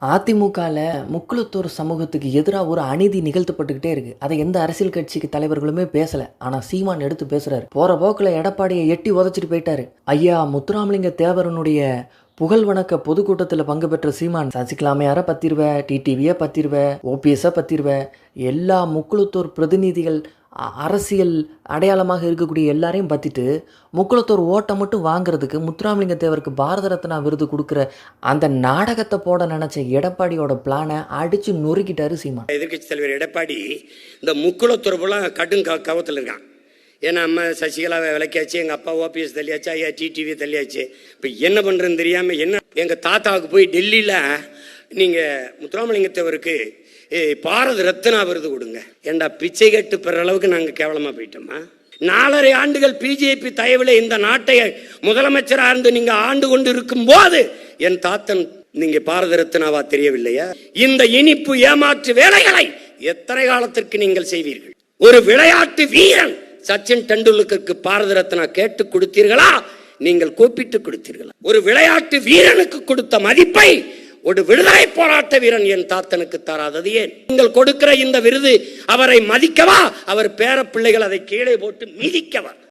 அதிமுகவில் முக்குளத்தூர் சமூகத்துக்கு எதிராக ஒரு அநீதி நிகழ்த்தப்பட்டுக்கிட்டே இருக்கு. அதை எந்த அரசியல் கட்சிக்கு தலைவர்களுமே பேசல. ஆனால் சீமான் எடுத்து பேசுறாரு. போற போக்கில் எடப்பாடியை எட்டி உதச்சிட்டு போயிட்டாரு. ஐயா முத்துராமலிங்க தேவரனுடைய புகழ் வணக்க பொதுக்கூட்டத்தில் பங்கு பெற்ற சீமான் சசிகலாமையாரை பத்திருவ டிடிவியை பத்திருவ ஓபிஎஸ்ஸை பத்திருவ எல்லா முக்குளத்தூர் பிரதிநிதிகள் அரசியல் அடையாளமாக இருக்கக்கூடிய எல்லாரையும் பற்றிட்டு முக்குளத்தோர் ஓட்டை மட்டும் வாங்குறதுக்கு முத்துராமலிங்க தேவருக்கு பாரத ரத்னா விருது கொடுக்குற அந்த நாடகத்தை போட நினச்ச எடப்பாடியோட பிளானை அடித்து நொறுக்கிட்டாரு சீமான். எதிர்க்கட்சி தலைவர் எடப்பாடி இந்த முக்குளத்துறவுலாம் கடும் க கவத்தில் இருக்கான். ஏன்னா அம்மா சசிகலாவை விளக்கியாச்சு எங்கள் அப்பா ஓபிஎஸ் தள்ளியாச்சு ஐயா டிடிவி தள்ளியாச்சு. இப்போ என்ன பண்ணுறதுன்னு தெரியாமல் என்ன எங்கள் தாத்தாவுக்கு போய் டெல்லியில் நீங்கள் முத்துராமலிங்கத்தவருக்கு ஏய், பாரத ரத்னா விருது கொடுங்க. ஏண்டா பிச்சை கட்டு பெற அளவுக்கு நாங்கள் கேவலமாக போயிட்டோமா? நாலரை ஆண்டுகள் பிஜேபி தயவில் இந்த நாட்டை முதலமைச்சராக இருந்து நீங்க ஆண்டு கொண்டு இருக்கும் போது என் தாத்தன் நீங்க பாரத ரத்னாவா தெரியவில்லையா? இந்த இனிப்பு ஏமாற்று வேலைகளை எத்தனை காலத்திற்கு நீங்கள் செய்வீர்கள்? ஒரு விளையாட்டு வீரன் சச்சின் டெண்டுல்கருக்கு பாரத ரத்னா கேட்டு கொடுத்தீர்களா? நீங்கள் கூப்பிட்டு கொடுத்தீர்களா? ஒரு விளையாட்டு வீரனுக்கு கொடுத்த மதிப்பை ஒரு விடுதலை போராட்ட வீரன் என் தாத்தனுக்கு தராதது ஏன்? நீங்கள் கொடுக்கிற இந்த விருது அவரை மதிக்கவா? அவர் பேர பிள்ளைகள் அதை கீழே போட்டு மிதிக்கவா?